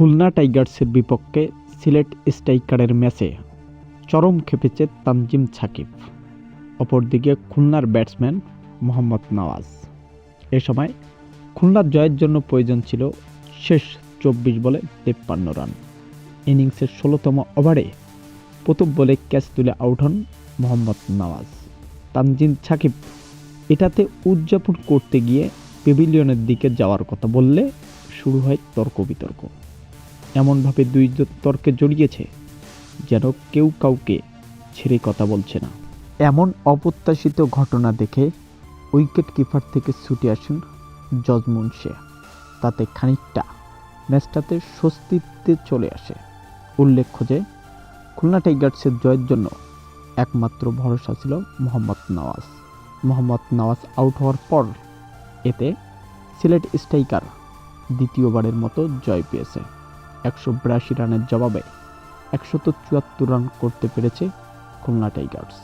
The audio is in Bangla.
খুলনা টাইগার্সের বিপক্ষে সিলেট স্ট্রাইকারের ম্যাচে চরম খেপেছে তানজিম সাকিব, অপরদিকে খুলনার ব্যাটসম্যান মোহাম্মদ নওয়াজ। এ সময় খুলনার জয়ের জন্য প্রয়োজন ছিল শেষ চব্বিশ বলে তেপ্পান্ন রান। ইনিংসের ষোলোতম ওভারে প্রথম বলে ক্যাচ তুলে আউট হন মোহাম্মদ নওয়াজ। তানজিম সাকিব এটাতে উদযাপন করতে গিয়ে পেভিলিয়নের দিকে যাওয়ার কথা বললে শুরু হয় তর্ক বিতর্ক। এমনভাবে দুই তর্কে জড়িয়েছে যেন কেউ কাউকে ছেড়ে কথা বলছে না। এমন অপ্রত্যাশিত ঘটনা দেখে উইকেট কিপার থেকে ছুটে আসেন জজমুন শে তাতে খানিকটা ম্যাচটাতে স্বস্তিতে চলে আসে। উল্লেখ্য যে, খুলনা টাইগার্সের জয়ের জন্য একমাত্র ভরসা ছিল মোহাম্মদ নওয়াজ। মোহাম্মদ নওয়াজ আউট হওয়ার পর এতে সিলেট স্ট্রাইকার দ্বিতীয়বারের মতো জয় পেয়েছে। একশো বিরাশি রানের জবাবে একশত চুয়াত্তর রান করতে পেরেছে খুলনা টাইগার্স।